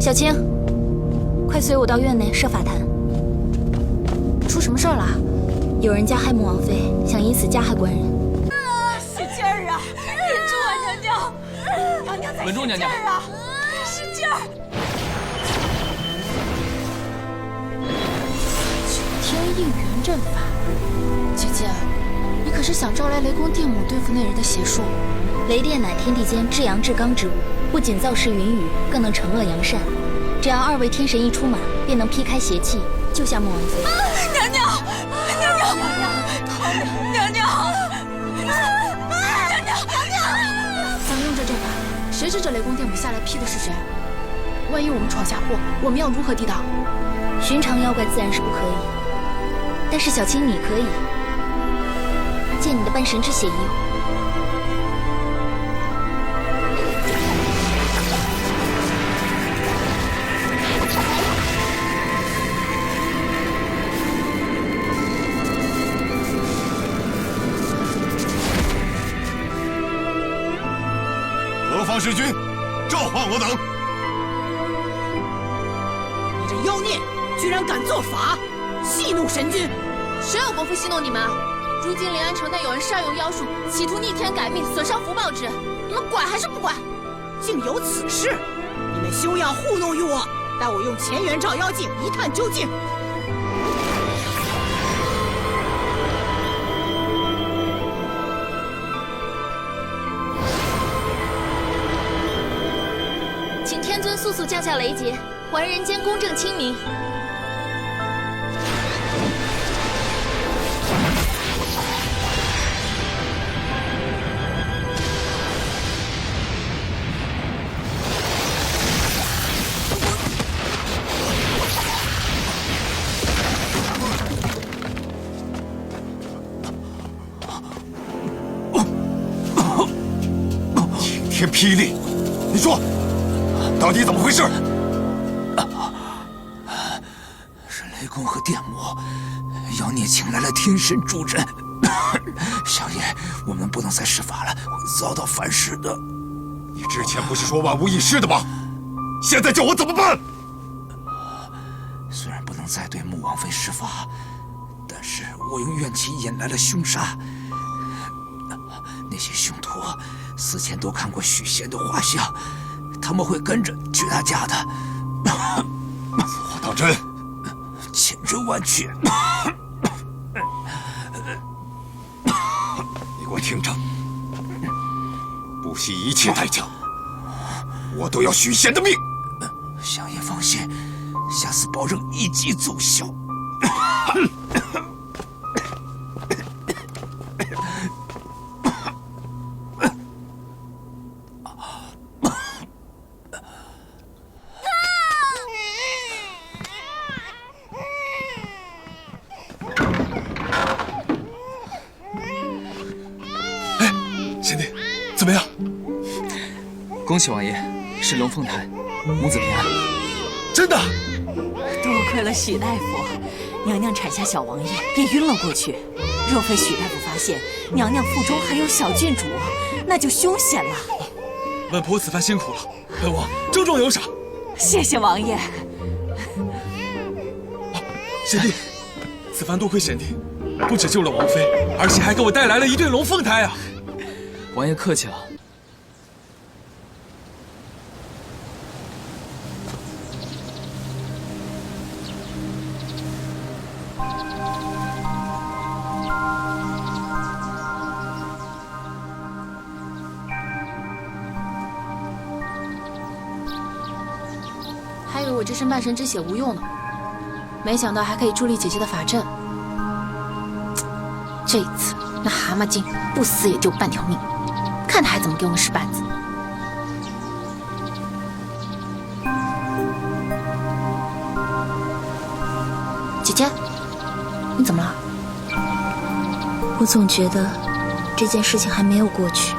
小青，快随我到院内设法坛。出什么事儿了？有人加害穆王妃，想以此加害官人。啊，使劲儿啊！忍住啊，娘娘！娘娘在稳住，娘娘！啊，使劲儿！九天应元阵法，姐姐，你可是想招来雷公电母对付那人的邪术？雷电乃天地间至阳至刚之物，不仅造势云雨，更能惩恶扬善。只要二位天神一出马，便能劈开邪气，救下穆王妃。啊，娘娘，娘娘，娘娘，娘娘，娘娘，娘娘！咱们用这阵法，谁知这雷公电母下来劈的是谁？万一我们闯下祸，我们要如何抵挡？寻常妖怪自然是不可以，但是小青你可以，借你的半神之血衣。师君，召唤我等！你这妖孽，居然敢做法，戏弄神君！谁有功夫戏弄你们？如今临安城内有人擅用妖术，企图逆天改命，损伤福报之，你们管还是不管？竟有此事！你们休要糊弄于我，待我用乾元照妖镜一探究竟。天尊速速降下雷劫，还人间公正清明。晴天霹雳，你说。到底怎么回事？是雷公和电母，妖孽请来了天神助阵。小爷，我们不能再施法了，会遭到反噬的。你之前不是说万无一失的吗？现在叫我怎么办？虽然不能再对穆王妃施法，但是我用怨气引来了凶杀。那些凶徒死前都看过许仙的画像。他们会跟着去他家的。此话当真？千真万确。你给我听着，不惜一切代价，我都要许仙的命。相爷放心，下次保证一击奏效。恭喜王爷，是龙凤胎，母子平安。真的，多亏了许大夫，娘娘产下小王爷也晕了过去。若非许大夫发现娘娘腹中还有小郡主，那就凶险了。本婆此番辛苦了，本王郑重有赏。谢谢王爷。贤弟，此番多亏贤弟，不止救了王妃，而且还给我带来了一对龙凤胎啊！王爷客气了。还以为我这身半神之血无用呢，没想到还可以助力姐姐的法阵。这一次，那蛤蟆精不死也就半条命，看他还怎么给我们使绊子。姐姐，你怎么了？我总觉得这件事情还没有过去。